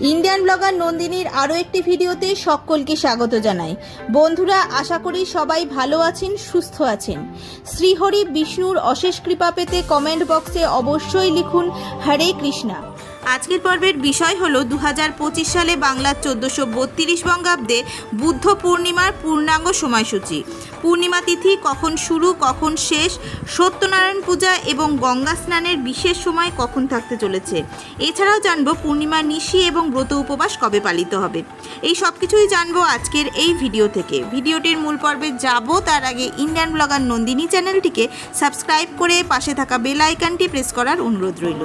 Indian blogger নন্দিনীর আরও একটি ভিডিওতে সকলকে স্বাগত জানাই। বন্ধুরা, আশা করি সবাই ভালো আছেন, সুস্থ আছেন। শ্রীহরি বিষ্ণুর অশেষ কৃপা পেতে কমেন্ট বক্সে অবশ্যই লিখুন, হরে কৃষ্ণা। আজকের পর্বের বিষয় হলো দু হাজার পঁচিশ সালে বাংলার চোদ্দোশো বত্রিশ বঙ্গাব্দে বুদ্ধ পূর্ণিমার পূর্ণাঙ্গ সময়সূচি। পূর্ণিমা তিথি কখন শুরু, কখন শেষ, সত্যনারায়ণ পূজা এবং গঙ্গা স্নানের বিশেষ সময় কখন থাকতে চলেছে? এছাড়াও জানব পূর্ণিমা নিশি এবং ব্রত উপবাস কবে পালিত হবে। এই সব কিছুই জানব আজকের এই ভিডিও থেকে। ভিডিওটির মূল পর্বে যাব, তার আগে ইন্ডিয়ান ব্লগার নন্দিনী চ্যানেলটিকে সাবস্ক্রাইব করে পাশে থাকা বেল আইকনটি প্রেস করার অনুরোধ রইল।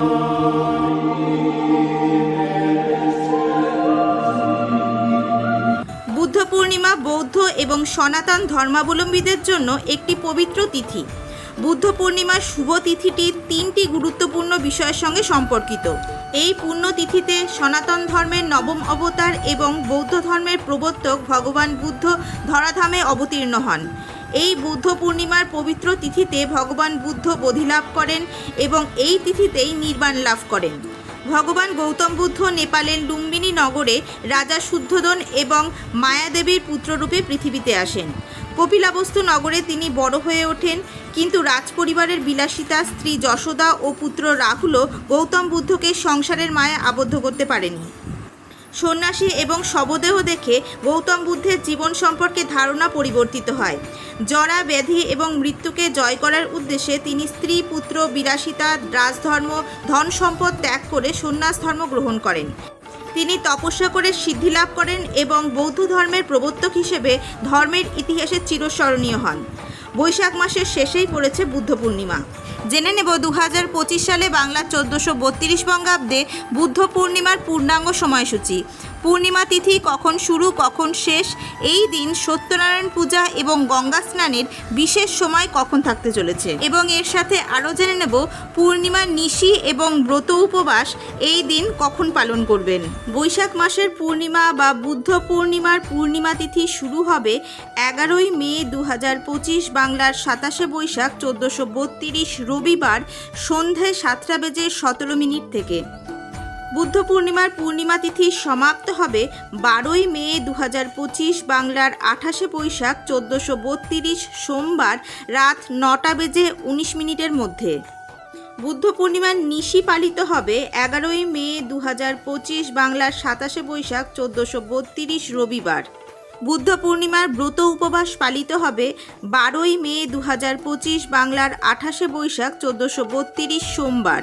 বুদ্ধ পূর্ণিমা বৌদ্ধ এবং সনাতন ধর্মাবলম্বীদের জন্য একটি পবিত্র তিথি। বুদ্ধ পূর্ণিমার শুভ তিথিটি তিনটি গুরুত্বপূর্ণ বিষয়ের সঙ্গে সম্পর্কিত। এই পুণ্যতিথিতে সনাতন ধর্মের নবম অবতার এবং বৌদ্ধ ধর্মের প্রবর্তক ভগবান বুদ্ধ ধরাধামে অবতীর্ণ হন। এই বুদ্ধ পূর্ণিমার পবিত্র তিথিতে ভগবান বুদ্ধ বোধিলাভ করেন এবং এই তিথিতেই নির্বাণ লাভ করেন। ভগবান গৌতম বুদ্ধ নেপালের লুম্বিনী নগরে রাজা শুদ্ধোদন এবং মায়াদেবীর পুত্ররূপে পৃথিবীতে আসেন। কপিলাবস্তু নগরে তিনি বড় হয়ে ওঠেন, কিন্তু রাজপরিবারের বিলাসিতা, স্ত্রী যশোদা ও পুত্র রাহুলও গৌতম বুদ্ধকে সংসারের মায়া আবদ্ধ করতে পারেনি। সন্ন্যাসী এবং শবদেহ দেখে গৌতম বুদ্ধের জীবন সম্পর্কে ধারণা পরিবর্তিত হয়। জরা, ব্যাধি এবং মৃত্যুকে জয় করার উদ্দেশ্যে তিনি স্ত্রী, পুত্র, বিলাসিতা, রাজধর্ম, ধন সম্পদ ত্যাগ করে সন্ন্যাস ধর্ম গ্রহণ করেন। তিনি তপস্যা করে সিদ্ধি লাভ করেন এবং বৌদ্ধ ধর্মের প্রবর্তক হিসেবে ধর্মের ইতিহাসে চিরস্মরণীয় হন। বৈশাখ মাসের শেষেই পড়েছে বুদ্ধ পূর্ণিমা। জেনে নেব দু হাজার পঁচিশ সালে বাংলার চোদ্দোশো বত্রিশ বঙ্গাব্দে বুদ্ধ পূর্ণিমার পূর্ণাঙ্গ সময়সূচি। পূর্ণিমা তিথি কখন শুরু, কখন শেষ, এই দিন সত্যনারায়ণ পূজা এবং গঙ্গা স্নানের বিশেষ সময় কখন থাকতে চলেছে। এবং এর সাথে আরও জেনে নেব পূর্ণিমার নিশি এবং ব্রত উপবাস এই দিন কখন পালন করবেন। বৈশাখ মাসের পূর্ণিমা বা বুদ্ধ পূর্ণিমার পূর্ণিমা তিথি শুরু হবে এগারোই মে দু হাজার পঁচিশ বাংলার সাতাশে বৈশাখ চোদ্দোশো বত্রিশ রবিবার সন্ধে সাতটা বেজে সতেরো মিনিট থেকে। বুদ্ধ পূর্ণিমার পূর্ণিমা তিথি সমাপ্ত হবে বারোই মে দু পঁচিশ বাংলার আঠাশে বৈশাখ চোদ্দোশো বত্রিশ সোমবার রাত নটা বেজে উনিশ মিনিটের মধ্যে। বুদ্ধ পূর্ণিমার নিশি পালিত হবে এগারোই মে দু পঁচিশ বাংলার সাতাশে বৈশাখ চোদ্দোশো বত্রিশ রবিবার। বুদ্ধ পূর্ণিমার ব্রত উপবাস পালিত হবে বারোই মে দু হাজার পঁচিশ বাংলার আঠাশে বৈশাখ চোদ্দোশো বত্রিশ সোমবার।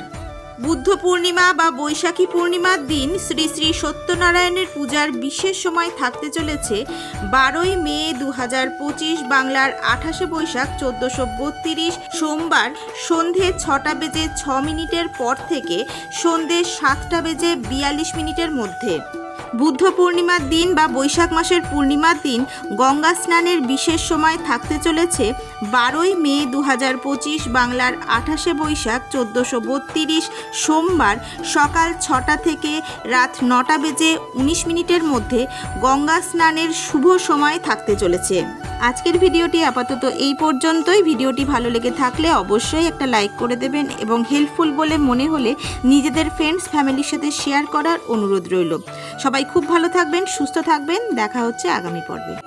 বুদ্ধ পূর্ণিমা বা বৈশাখী পূর্ণিমার দিন শ্রী শ্রী সত্যনারায়ণের পূজার বিশেষ সময় থাকতে চলেছে বারোই মে দু হাজার পঁচিশ বাংলার আঠাশে বৈশাখ চোদ্দোশো বত্রিশ সোমবার সন্ধে ছটা বেজে ছ মিনিটের পর থেকে সন্ধে সাতটা বেজে বিয়াল্লিশ মিনিটের মধ্যে। বুদ্ধ পূর্ণিমার দিন বা বৈশাখ মাসের পূর্ণিমার দিন গঙ্গা স্নানের বিশেষ সময় থাকতে চলেছে বারোই মে দু পঁচিশ বাংলার আঠাশে বৈশাখ চোদ্দোশো বত্রিশ সোমবার সকাল ছটা থেকে রাত নটা বেজে উনিশ মিনিটের মধ্যে গঙ্গা স্নানের শুভ সময় থাকতে চলেছে। আজকের ভিডিওটি আপাতত এই পর্যন্তই। ভিডিওটি ভালো লেগে থাকলে অবশ্যই একটা লাইক করে দেবেন এবং হেল্পফুল বলে মনে হলে নিজেদের ফ্রেন্ডস ফ্যামিলির সাথে শেয়ার করার অনুরোধ রইল। সবাই খুব ভালো থাকবেন সুস্থ থাকবেন। দেখা হচ্ছে আগামী পর্বে।